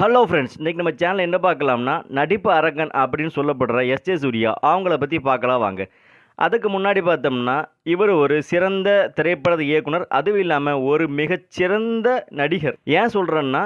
Hello friends இன்றைக்கி நம்ம சேனலில் என்ன பார்க்கலாம்னா நடிப்பு அரக்கன் அப்படின்னு சொல்லப்படுற எஸ் ஜே சூர்யா அவங்கள பற்றி பார்க்கலாம் வாங்க. அதுக்கு முன்னாடி பார்த்தோம்னா இவர் ஒரு சிறந்த திரைப்பட இயக்குனர். அதுவும் இல்லாமல் ஒரு மிகச்சிறந்த நடிகர். ஏன் சொல்கிறேன்னா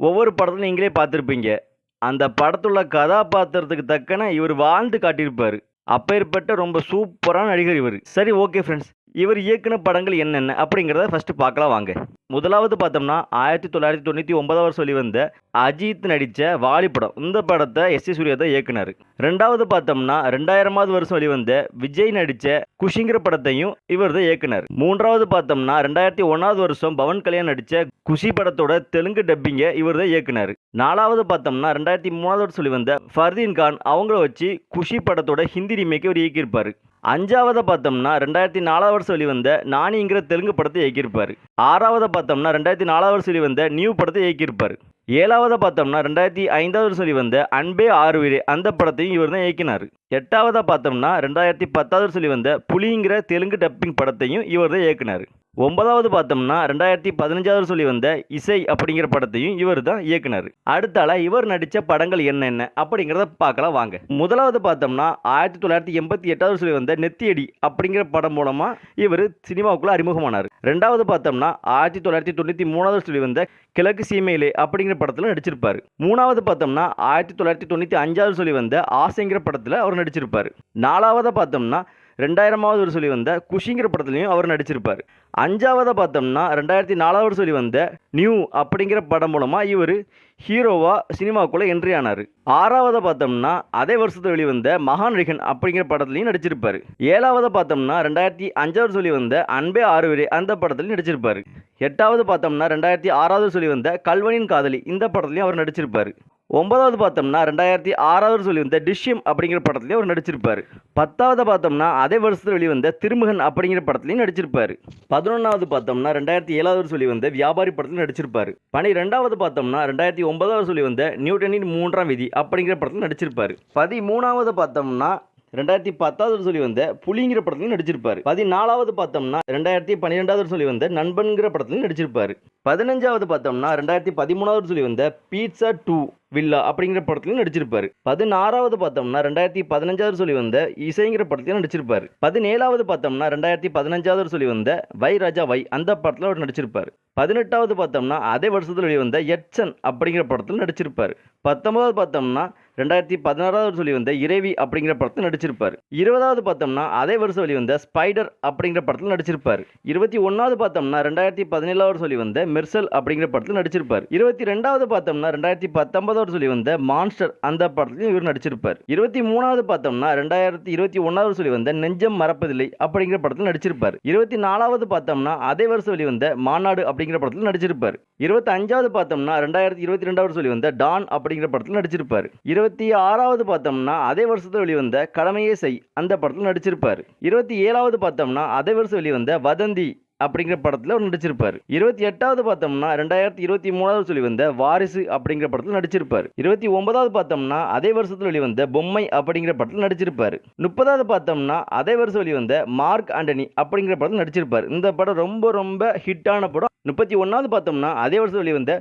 ஒவ்வொரு படத்துலையும் நீங்களே பார்த்துருப்பீங்க. அந்த படத்துள்ள கதாபாத்திரத்துக்கு தக்கன இவர் வாழ்ந்து காட்டியிருப்பார். அப்பேற்பட்ட ரொம்ப சூப்பரான நடிகர் இவர். சரி ஓகே ஃப்ரெண்ட்ஸ் இவர் இயக்குன படங்கள் என்னென்ன அப்படிங்கிறத ஃபஸ்ட்டு பார்க்கலாம் வாங்க. முதலாவது பார்த்தோம்னா ஆயிரத்தி தொள்ளாயிரத்தி தொண்ணூற்றி ஒன்பதாவது வருஷம் வெளிவந்த அஜித் நடித்த வாலி படம். இந்த படத்தை எஸ் சி சூர்யா தான் இயக்குனார். ரெண்டாவது பார்த்தோம்னா ரெண்டாயிரமாவது வருஷம் வெளிவந்த விஜய் நடித்த குஷிங்கிற படத்தையும் இவர் தான் இயக்குனார். மூன்றாவது பார்த்தோம்னா ரெண்டாயிரத்தி ஒன்றாவது வருஷம் பவன் கல்யாண் நடித்த குஷி படத்தோட தெலுங்கு டப்பிங்கை இவர் தான் இயக்குனார். நாலாவது பார்த்தோம்னா ரெண்டாயிரத்தி மூணாவது வருஷம் வெளிவந்த ஃபர்தீன் கான் அவங்கள வச்சு குஷி படத்தோட ஹிந்தி ரீமேக்கை இவர் இயக்கியிருப்பார். அஞ்சாவதை பார்த்தோம்னா ரெண்டாயிரத்தி நாலாவது வருஷம் வெளிவந்த நானிங்கிற தெலுங்கு படத்தை இயக்கியிருப்பார். ஆறாவதை பார்த்தோம்னா ரெண்டாயிரத்தி நாலாவது வருஷம் வெளிவந்த நியூ படத்தை இயக்கியிருப்பார். ஏழாவதை பார்த்தோம்னா ரெண்டாயிரத்தி ஐந்தாவது வருஷம் வெளிவந்த அன்பே ஆறுவிரே அந்த படத்தையும் இவர் தான் இயக்கினார். எட்டாவதை பார்த்தோம்னா ரெண்டாயிரத்தி பத்தாவது வருஷம் வெளிவந்த புலிங்கிற தெலுங்கு டப்பிங் படத்தையும் இவர் தான் இயக்குனார். ஒன்பதாவது பார்த்தோம்னா ரெண்டாயிரத்தி பதினஞ்சாவது சொல்லி வந்த இசை அப்படிங்கிற படத்தையும் இவர் தான் இயக்குனர். அடுத்தால இவர் நடித்த படங்கள் என்னென்ன அப்படிங்கிறத பார்க்கலாம் வாங்க. முதலாவது பார்த்தோம்னா ஆயிரத்தி தொள்ளாயிரத்தி எண்பத்தி எட்டாவது சொல்லி வந்த நெத்தியடி அப்படிங்கிற படம் மூலமாக இவர் சினிமாவுக்குள்ள அறிமுகமானார். ரெண்டாவது பார்த்தோம்னா ஆயிரத்தி தொள்ளாயிரத்தி தொண்ணூற்றி மூணாவது சொல்லி வந்த கிழக்கு சீமையிலே அப்படிங்கிற படத்தில் நடிச்சிருப்பார். மூணாவது பார்த்தோம்னா ஆயிரத்தி தொள்ளாயிரத்தி தொண்ணூற்றி அஞ்சாவது சொல்லி வந்த ஆசைங்கிற படத்தில் அவர் நடிச்சிருப்பார். நாலாவதை பார்த்தோம்னா ரெண்டாயிரமாவது ஒரு சொல்லி வந்த குஷிங்கிற படத்துலையும் அவர் நடிச்சிருப்பார். அஞ்சாவதை பார்த்தோம்னா ரெண்டாயிரத்தி நாலாவது சொல்லி வந்த நியூ அப்படிங்கிற படம் மூலமாக இவர் ஹீரோவாக சினிமாவுக்குள்ளே என்ட்ரி ஆனார். ஆறாவதை பார்த்தோம்னா அதே வருஷத்தில் வெளிவந்த மகாநடிகன் அப்படிங்கிற படத்துலையும் நடிச்சிருப்பார். ஏழாவதை பார்த்தோம்னா ரெண்டாயிரத்தி அஞ்சாவது சொல்லி வந்த அன்பே ஆறுவரே அந்த படத்துலையும் நடிச்சிருப்பார். எட்டாவது பார்த்தோம்னா ரெண்டாயிரத்தி ஆறாவது சொல்லி வந்த கல்வனின் காதலி இந்த படத்துலையும் அவர் நடிச்சிருப்பார். ஒன்பதாவது பார்த்தோம்னா ரெண்டாயிரத்தி ஆறாவது சொல்லி வந்த டிஷ்யம் அப்படிங்கிற படத்துலையும் அவர் நடிச்சிருப்பார். பத்தாவது பார்த்தோம்னா அதே வருஷத்தில் வெளிவந்த திருமுகன் அப்படிங்கிற படத்துலையும் நடிச்சிருப்பார். பதினொன்றாவது பார்த்தோம்னா ரெண்டாயிரத்தி ஏழாவது சொல்லி வந்த வியாபாரி படத்தில் நடிச்சிருப்பார். பனிரெண்டாவது பார்த்தோம்னா ரெண்டாயிரத்தி ஒன்பதாவது சொல்லி வந்த நியூட்டனின் மூன்றாம் விதி அப்படிங்கிற படத்தில் நடிச்சிருப்பார். பதிமூணாவது பார்த்தோம்னா ரெண்டாயிரத்தி பத்தாவது சொல்லி வந்த புலிங்கிற படத்துலையும் நடிச்சிருப்பாரு. பதினாலாவது பார்த்தோம்னா ரெண்டாயிரத்தி பன்னிரெண்டாவது சொல்லி வந்த நண்பன்கிற படத்துலையும் நடிச்சிருப்பாரு. பதினஞ்சாவது பார்த்தோம்னா ரெண்டாயிரத்தி பதிமூணாவது சொல்லி வந்த பீட்சா டூ வில்லா அப்படிங்கிற படத்துலையும் நடிச்சிருப்பாரு. பதினாறாவது பார்த்தோம்னா ரெண்டாயிரத்தி பதினஞ்சாவது சொல்லி வந்த இசைங்கிற படத்துலையும் நடிச்சிருப்பாரு. பதினேழாவது பார்த்தோம்னா ரெண்டாயிரத்தி பதினஞ்சாவது சொல்லி வந்த வை ராஜா வை அந்த படத்தில் அவர் நடிச்சிருப்பாரு. பதினெட்டாவது பார்த்தோம்னா அதே வருஷத்தில் வெளிவந்த எட்சன் அப்படிங்கிற படத்தில் நடிச்சிருப்பாரு. பத்தொன்பதாவது பார்த்தோம்னா ரெண்டாயிரத்தி பதினாறாவது சொல்லி வந்த இறைவி அப்படிங்கிற படத்தில் நடிச்சிருப்பார். இருபதாவது பார்த்தோம்னா அதே வருஷம் வெளிவந்த ஸ்பைடர் அப்படிங்கிற படத்தில் நடிச்சிருப்பார். இருபத்தி ஒன்றாவது பார்த்தோம்னா ரெண்டாயிரத்தி பதினேழாவது சொல்லி வந்த மெர்சல் அப்படிங்கிற படத்தில் நடிச்சிருப்பார். இருபத்தி ரெண்டாவது பார்த்தோம்னா ரெண்டாயிரத்தி பத்தொன்பதாவது சொல்லி வந்த மான்ஸ்டர் அந்த படத்திலையும் இவர் நடிச்சிருப்பார். இருபத்தி மூணாவது பார்த்தோம்னா ரெண்டாயிரத்தி இருபத்தி ஒன்றாவது சொல்லி வந்த நெஞ்சம் மறப்பதில்லை அப்படிங்கிற படத்தில் நடிச்சிருப்பார். இருபத்தி நாலாவது பார்த்தோம்னா அதே வருஷம் வெளிவந்த மாநாடு அப்படிங்கிற படத்தில் நடிச்சிருப்பார். இருபத்தி அஞ்சாவது பார்த்தோம்னா ரெண்டாயிரத்தி இருபத்தி ரெண்டாவது சொல்லி வந்த டான் அப்படிங்கிற படத்தில் நடிச்சிருப்பார். இருபத்தி ஆறாவது பார்த்தோம்னா அதே வருஷத்தில் வெளிவந்த கடமையே செய் அந்த படத்தில் நடிச்சிருப்பார். இருபத்தி ஏழாவது பார்த்தோம்னா அதே வருஷம் வெளிவந்த வதந்தி அப்படிங்கிற படத்தில் அவர் நடிச்சிருப்பார். இருபத்தி எட்டாவது பார்த்தோம்னா ரெண்டாயிரத்தி இருபத்தி மூணாவது சொல்லி வந்த வாரிசு அப்படிங்கிற படத்தில் நடிச்சிருப்பார். இருபத்தி ஒன்பதாவது பார்த்தோம்னா அதே வருஷத்தில் வெளிவந்த பொம்மை அப்படிங்கிற படத்தில் நடிச்சிருப்பார். முப்பதாவது பார்த்தோம்னா அதே வருஷம் வெளிவந்த மார்க் ஆண்டனி அப்படிங்கிற படத்தில் நடிச்சிருப்பார். இந்த படம் ரொம்ப ரொம்ப ஹிட்டான படம். முப்பத்தி ஒன்றாவது பார்த்தோம்னா அதே வருஷம் வெளிவந்த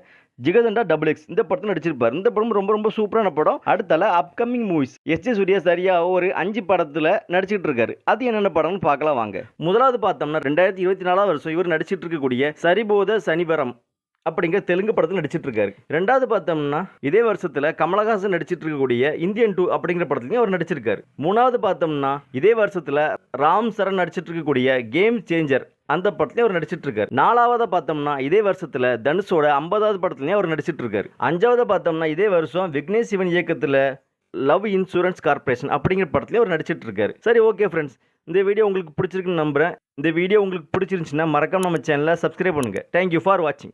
ஜிகதண்டா டபுள் எக்ஸ் இந்த படத்தில் நடிச்சிருப்பார். இந்த படம் ரொம்ப ரொம்ப சூப்பரான படம். அடுத்தால upcoming movies S J Suryah சரியா ஒரு அஞ்சு படத்தில் நடிச்சிட்டு இருக்காரு. அது என்னென்ன படம்னு பார்க்கலாம் வாங்க. முதலாவது பார்த்தோம்னா ரெண்டாயிரத்தி இருபத்தி நாலாவது வருஷம் இவர் நடிச்சிட்டு இருக்கக்கூடிய சரிபோத சனிபரம் அப்படிங்கிற தெலுங்கு படத்தில் நடிச்சிட்டு இருக்காரு. ரெண்டாவது பார்த்தோம்னா இதே வருஷத்துல கமலஹாசன் நடிச்சிட்டு இருக்கக்கூடிய இந்தியன் டூ அப்படிங்கிற படத்துலையும் அவர் நடிச்சிருக்காரு. மூணாவது பார்த்தோம்னா இதே வருஷத்துல ராம் சரண் நடிச்சிட்டு இருக்கக்கூடிய கேம் சேஞ்சர் அந்த படத்துலயும் அவர் நடிச்சிட்டு இருக்காரு நாலாவதா பார்த்தோம்னா இதே வருஷத்துல தனுஷோட ஐம்பதாவது படத்துலையும் அவர் நடிச்சிட்டு இருக்காரு அஞ்சாவது பார்த்தோம்னா இதே வருஷம் விக்னேஷ் சிவன் இயக்கத்துல லவ் இன்சூரன்ஸ் கார்பரேஷன் அப்படிங்கிற படத்துலயும் அவர் நடிச்சிட்டு இருக்காரு சரி ஓகே ஃப்ரெண்ட்ஸ் இந்த வீடியோ உங்களுக்கு பிடிச்சிருக்குன்னு நம்புறேன். இந்த வீடியோ உங்களுக்கு பிடிச்சிருந்துச்சுன்னா மறக்காம நம்ம சேனலை சப்ஸ்கிரைப் பண்ணுங்க. தேங்க்யூ ஃபார் வாட்சிங்